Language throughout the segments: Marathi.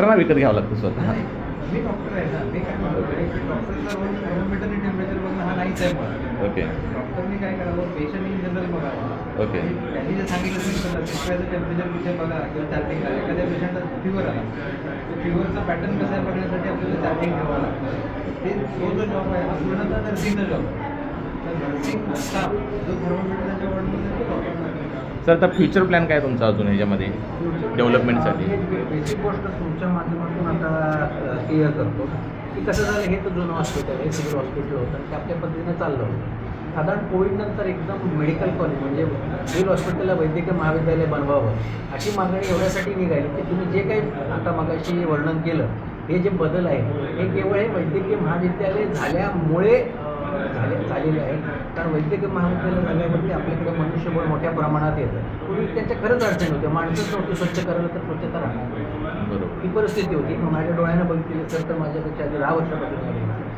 डॉक्टरांना विकत घ्यावं लागतं स्वतः. मी डॉक्टर आहे ना. मी काय म्हणतो टेम्परेचर बघणं हा नाहीच आहे ओके. डॉक्टरने काय करावं? पेशंट इन जनरल बघावं. ओके. त्यांनी जे सांगितलं सिंपल शिकवायचं टेम्परेचर कुठे बघा किंवा चार्टिंग करा. एखाद्या पेशंटला फिवर आला. फिवरचा पॅटर्न कसा आहे बघण्यासाठी आपल्याला चार्टिंग ठेवावं लागतं. ते तो जो जॉब आहे हा पूर्णतः नर्सिंगचा जॉब तर नर्सिंग स्टाफ जो वॉर्डमध्ये तो सर आता फ्युचर प्लॅन काय तुमचा अजून याच्यामध्ये? डेव्हलपमेंटसाठी बेसिक गोष्ट तुमच्या माध्यमातून आता क्लिअर करतो. की कसं झालं हे तर जुनं हॉस्पिटल हे सिव्हिल हॉस्पिटल होतं आणि ते आपल्या पद्धतीनं चाललं होतं. साधारण कोविडनंतर एकदम मेडिकल कॉलेज म्हणजे सिव्हिल हॉस्पिटलला वैद्यकीय महाविद्यालय बनवावं अशी मागणी एवढ्यासाठी निघाली की तुम्ही जे काही आता मगाशी वर्णन केलं हे जे बदल आहे हे केवळ हे वैद्यकीय महाविद्यालय झाल्यामुळे झाले झालेले आहे. कारण वैद्यकीय महाविद्यालय झाल्यावरती आपल्याकडे मनुष्यबळ मोठ्या प्रमाणात येतं. पूर्वी त्यांच्या खरंच अडचणी होत्या. माणसंच नव्हती स्वच्छ करायला तर स्वच्छता राहणार ही परिस्थिती होती. मग माझ्या डोळ्यानं बघितली असेल तर माझ्यापेक्षा दहा वर्षापासून झाली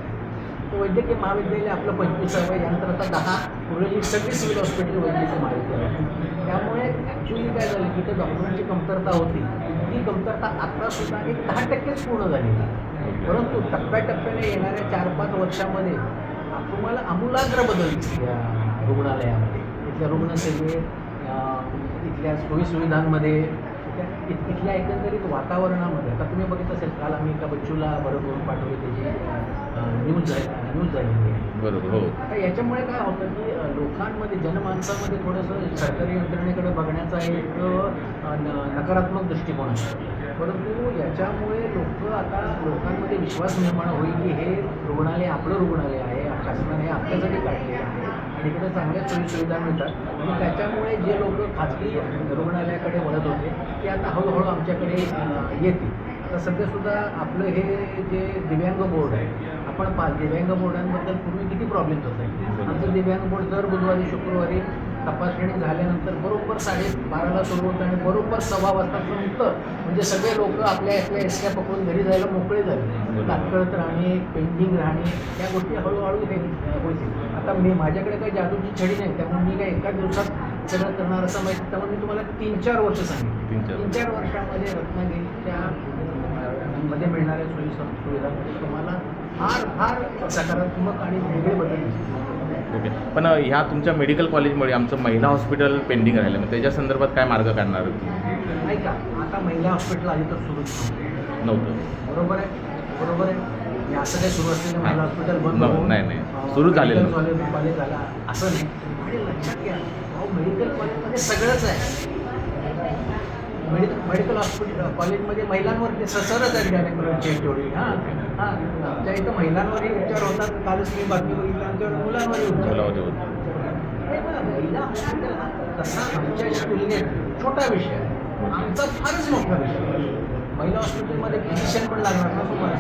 तर वैद्यकीय महाविद्यालय आपलं पंचवीसावं यानंतर आता दहा. उरलेली सगळी सिव्हिल हॉस्पिटल वैद्यकीय महाविद्यालय. त्यामुळे ॲक्च्युली काय झालं की तर डॉक्टरांची कमतरता होती. ती कमतरता आता सुद्धा एक दहा टक्केच पूर्ण आहे. परंतु टप्प्याटप्प्याने येणाऱ्या चार पाच वर्षामध्ये तुम्हाला आमूलाग्र बदल या रुग्णालयामध्ये. इथल्या रुग्णसेवे इथल्या सोयीसुविधांमध्ये इथल्या एकंदरीत वातावरणामध्ये. आता तुम्ही बघितलं असेल काल आम्ही एका बच्चूला बरं करून पाठवली त्याची न्यूज झाली न्यूज आहे. बरोबर हो. आता याच्यामुळे काय होतं की लोकांमध्ये जनमानसामध्ये थोडंसं सरकारी यंत्रणेकडे बघण्याचा एक नकारात्मक दृष्टिकोन आहे. परंतु याच्यामुळे लोक आता लोकांमध्ये विश्वास निर्माण होईल की हे रुग्णालय आपलं रुग्णालय आहे. शासनाने हे आपल्यासाठी काढलेलं आहे आणि इकडे चांगल्या सोयीसुविधा मिळतात. आणि त्याच्यामुळे जे लोक खाजगी रुग्णालयाकडे वळत होते ते आता हळूहळू आमच्याकडे येतील. आता सध्यासुद्धा आपलं हे जे दिव्यांग बोर्ड आहे आपण पाच दिव्यांग बोर्डांबद्दल पूर्वी किती प्रॉब्लेम्स आहे आमचं दिव्यांग बोर्ड दर बुधवारी शुक्रवारी तपासणी झाल्यानंतर बरोबर साडे बाराला सुरू होतं आणि बरोबर सव्वा वाजता संपतं. म्हणजे सगळे लोक आपल्या आपल्या एसट्या पकडून घरी जायला मोकळे झाले. तात्काळत राहणे पेंडिंग राहणे या गोष्टी हळूहळू हे होतील. आता मी माझ्याकडे काही जादूची छडी नाही त्यामुळे मी काही एका दिवसात सगळं करणार असं माहिती त्यामुळे मी तुम्हाला तीन चार वर्ष सांगितलं तीन चार वर्षामध्ये रत्नागिरीच्या मध्ये मिळणाऱ्या सोयी सुविधांमध्ये तुम्हाला फार फार सकारात्मक आणि वेगळे बदल दिसतील. ओके पण ह्या तुमच्या मेडिकल कॉलेजमुळे आमचं महिला हॉस्पिटल पेंडिंग राहिलं मग त्याच्या संदर्भात काय मार्ग काढणार नाही का? आता महिला हॉस्पिटल आधी तर सुरूच नव्हतं. बरोबर आहे? बरोबर आहे? हे असं काही सुरू असलेलं महिला हॉस्पिटल बंद न- होऊन, नाही, नाही. अ, सुरूच झालेलं कॉलेज झाला. असं नाही. आणि लक्षात घ्या मेडिकल कॉलेजमध्ये सगळंच आहे. मेडिकल मेडिकल हॉस्पिटल कॉलेजमध्ये महिलांवरती ससरच आहे गायनेकोलॉजी तेवढी हां हां. आमच्या इथं महिलांवरही उपचार होतात. कालच मी बातमी बघितली आमच्याकडे मुलांवरही उपचार होतात. महिला हॉस्पिटल हा तसा आमच्या तुलनेत छोटा विषय आहे. आमचा फारच मोठा विषय महिला हॉस्पिटलमध्ये फिजिशियन पण लागणार ना तुम्हाला.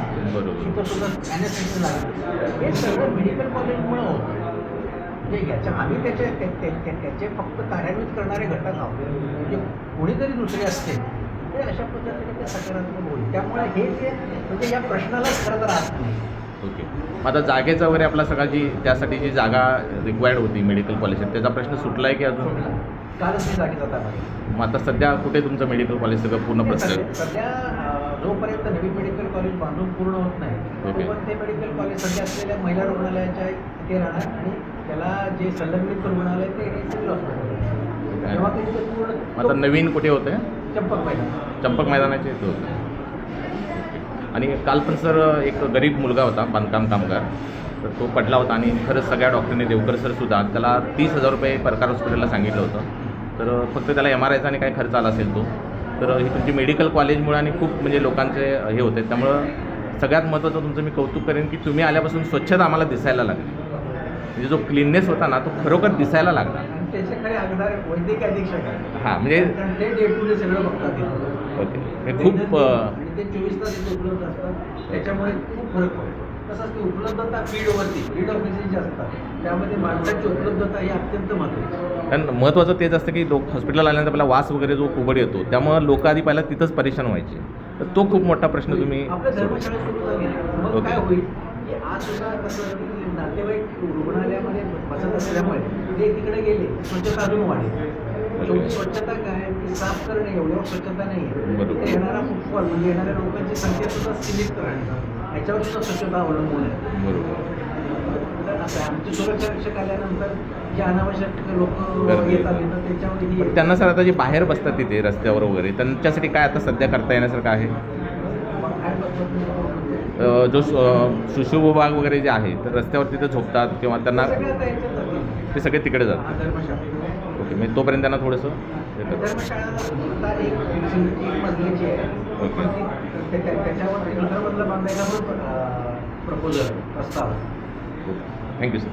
तिथं सुद्धा ॲनेस्थेसिस लागणार. हे सगळं मेडिकल कॉलेजमुळं होतं. म्हणजे याच्या आम्ही त्याचे त्याचे फक्त कार्यान्वित करणारे घटक आहोत. म्हणजे कोणीतरी दुसरे असते ते अशा पद्धतीने ते सकारात्मक होईल. त्यामुळे हे जे म्हणजे या प्रश्नालाच खरं तर अर्थ नाही. ओके. मग आता जागेचा वगैरे आपला सगळा जी त्यासाठी जी जागा रिक्वायर्ड होती मेडिकल कॉलेजात त्याचा प्रश्न सुटला आहे की अजून. कालच मी जागेचा घेतला. मग आता सध्या कुठे तुमचं मेडिकल कॉलेज सगळं पूर्ण प्रत्येक सध्या- जोपर्यंत नवीन मेडिकल कॉलेज बांधून पूर्ण होत नाही. तोपर्यंत ते मेडिकल कॉलेज सध्या असलेल्या महिला रुग्णालयाच्या इथे राहणार आणि त्याला जे संलग्नित रुग्णालय ते सिव्हिल हॉस्पिटल. तेव्हा ते पूर्ण आता नवीन कुठे होतं चंपक महिला चंपक मैदानाचे इथं होतं आणि काल पण सर एक गरीब मुलगा होता बांधकाम कामगार. तर तो पडला होता आणि खरंच सगळ्या डॉक्टरने देवकर सर सुद्धा त्याला तीस हजार रुपये परकार हॉस्पिटलला सांगितलं होतं. तर फक्त त्याला एम आर आयचा आणि काय खर्च आला असेल तो. तर ही तुमची मेडिकल कॉलेजमुळे आणि खूप म्हणजे लोकांचे हे होते. त्यामुळं सगळ्यात महत्त्वाचं तुमचं मी कौतुक करेन की तुम्ही आल्यापासून स्वच्छता आम्हाला दिसायला लागली. म्हणजे जो क्लीननेस होता ना तो खरोखर दिसायला लागला. हां म्हणजे. ओके. हे खूप त्याच्यामुळे खूप फरक तसंच ती उपलब्धता फील्डवरती फील्ड ऑफिसेस जे असतात त्यामध्ये माणसाची उपलब्धता ही अत्यंत महत्त्वाची आहे. कारण महत्त्वाचं तेच असतं की लोक हॉस्पिटलला आल्यानंतर आपला वास वगैरे जो उघड येतो त्यामुळं लोक आधी पहिला तिथंच परेशान व्हायचे. तर तो खूप मोठा प्रश्न तुम्ही. काय होईल? की आज कसं नातेवाईक रुग्णालयामध्ये बसत असल्यामुळे ते तिकडे गेले स्वच्छता अजून वाढेल. स्वच्छता काय साफ करणे स्वच्छता नाही आहे. येणारा म्हणजे येणाऱ्या लोकांची संख्या सुद्धा सीमित राहणे याच्यावर सुद्धा स्वच्छता अवलंबून आहे बरोबर तर असं आहे. आमचे सुरक्षा रक्षक आल्यानंतर जे अनावश्यक लोक गर्दी. येतात येतात त्याच्यावर पण त्यांना सर आता जे बाहेर बसतात तिथे रस्त्यावर वगैरे त्यांच्यासाठी काय आता सध्या करता येण्यासारखं आहे जो सु- अ, शिशुविभाग वगैरे जे आहे तर रस्त्यावर तिथे झोपतात किंवा त्यांना. ते सगळे तिकडे जातात ओके म्हणजे तोपर्यंत त्यांना थोडंसं ओके. पण त्याच्यावर दुसरा पण प्रपोजल प्रस्ताव? Thank you sir